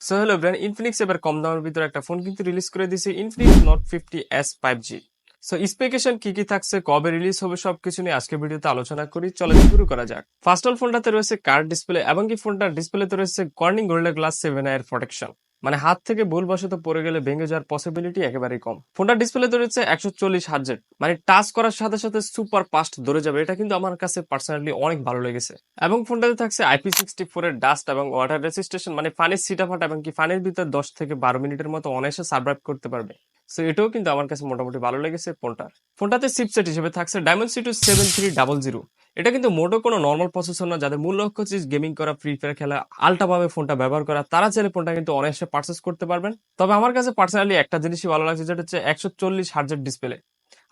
So hello brand Infinix এবার কম দামের ভিতরে একটা ফোন কিন্তু রিলিজ করে দিয়েছে Infinix Note fifty S five G so specification কি কি থাকছে, কবে রিলিজ হবে সবকিছু নিয়ে আজকে ভিডিওতে আলোচনা করি। চলে শুরু করা যাক। ফার্স্ট অল ফোনটাতে রয়েছে কার্ড ডিসপ্লে এবং কি ফোনটার ডিসপ্লেতে রয়েছে কর্নিং গোল্ডার গ্লাস সেভেন আয়ের প্রোটেকশন মানে হাত থেকে ভুলবশত পড়ে গেলে ভেঙে যাওয়ার পসিবিলিটি একেবারেই কম। ফোনটার ডিসপ্লেতে রয়েছে একশো চল্লিশ হার্জেট মানে টাচ করার সাথে সাথে সুপার ফাস্ট ধরে যাবে। এটা কিন্তু আমার কাছে পার্সোনালি অনেক ভালো লেগেছে। এবং ফোনটাতে থাকছে আইপি সিক্সটি ফোর এর ডাস্ট এবং ওয়াটার রেসিস্টেশন মানে পানির সিটাফাট এবং কি পানির ভিতর দশ থেকে বারো মিনিটের মতো অনায়াসে সার্ভাইভ করতে পারবে। সো এটাও কিন্তু আমার কাছে মোটামুটি ভালো লেগেছে ফোনটার। ফোনটাতে চিপসেট হিসেবে থাকছে Dimensity C two seven three double zero এটা কিন্তু মোটো কোনো নর্মাল প্রসেসর না। যাদের মূল লক্ষ্য হচ্ছে গেমিং করা ফ্রি ফায়ার খেলা আলটাভাবে ফোনটা ব্যবহার করা, তারা চাইলে ফোনটা কিন্তু অনায়াসে পার্চেস করতে পারবেন। তবে আমার কাছে পার্সোনালি একটা জিনিসই ভালো লাগছে, যেটা হচ্ছে একশো চল্লিশ হার্জের ডিসপ্লে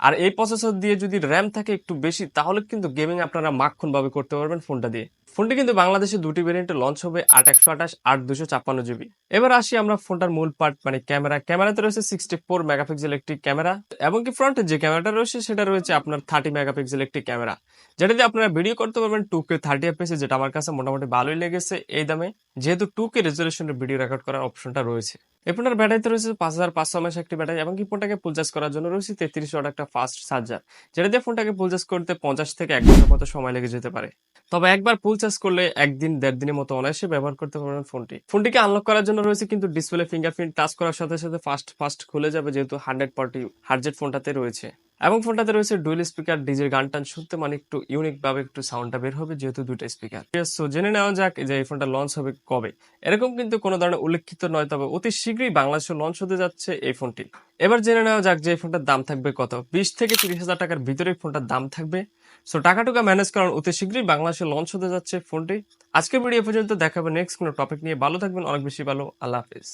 আর এই প্রসেসর দিয়ে যদি র্যাম থাকে একটু বেশি, তাহলে কিন্তু গেমিং আপনারা মাখনভাবে করতে পারবেন ফোনটা দিয়ে। ফোনটি কিন্তু বাংলাদেশে দুটি ভেরিয়েন্টে লঞ্চ হবে, আট একশো আঠাশ, আট দুশো ছাপ্পান্ন জিবি। এবার আসি আমরা ফোনটার মূল পার্ট মানে ক্যামেরা। ক্যামেরাতে রয়েছে সিক্সটি ফোর মেগাপিক্সেল একটি ক্যামেরা এবং কি ফ্রন্টে যে ক্যামেরাটা রয়েছে, সেটা রয়েছে আপনার থার্টি মেগাপিক্সেল একটি ক্যামেরা। যেটা দিয়ে আপনারা ভিডিও করতে পারবেন টু কে থার্টি এফএস যেটা আমার কাছে মোটামুটি ভালোই লেগেছে এই দামে। যেহেতু টু কে রেজলিউশনের ভিডিও রেকর্ড করার অপশনটা রয়েছে। এই ফোনটার ব্যাটারিতে রয়েছে পাঁচ হাজার পাঁচশো এমএস একটি ব্যাটারি এবং কি ফোনটাকে ফুল চার্জ করার জন্য রয়েছে তেত্রিশ ওয়াট একটা ফাস্ট চার্জার যেটা দিয়ে ফোনটাকে ফুল চার্জ করতে পঞ্চাশ থেকে এক ঘণ্টার মতো সময় লেগে যেতে পারে। তবে একবার ফুল চার্জ করলে একদিন, দেড় দিনের মতো অনায়াসে ব্যবহার করতে পারবেন ফোনটি। ফোনটিকে আনলক করার জন্য রয়েছে কিন্তু ডিসপ্লে ফিঙ্গারপ্রিন্ট টাচ করার সাথে সাথে ফাস্ট ফাস্ট খুলে যাবে যেহেতু হান্ড্রেড পার্টি হার্জেট ফোনটাতে রয়েছে। এবং ফোনটাতে রয়েছে ডুয়েল স্পিকার ডিজের গান টান শুনতে মানে একটু ইউনিক ভাবে একটু সাউন্ডটা বের হবে, যেহেতু দুটো স্পিকার সো জেনে নেওয়া যাক যে এই ফোনটা লঞ্চ হবে কবে। এরকম কিন্তু কোনো ধরনের উল্লেখিত নয়, তবে অতি শীঘ্রই বাংলাদেশে লঞ্চ হতে যাচ্ছে এই ফোনটি। এবার জেনে নেওয়া যাক যে এই ফোনটার দাম থাকবে কত। বিশ থেকে তিরিশ হাজার টাকার ভিতরে ফোনটার দাম থাকবে। সো টাকা টুকা ম্যানেজ করার অতি শীঘ্রই বাংলাদেশে লঞ্চ হতে যাচ্ছে ফোনটি। আজকে ভিডিও পর্যন্ত দেখাবে নেক্সট কোনো টপিক নিয়ে। ভালো থাকবেন, অনেক বেশি ভালো। আল্লাহ হাফিজ।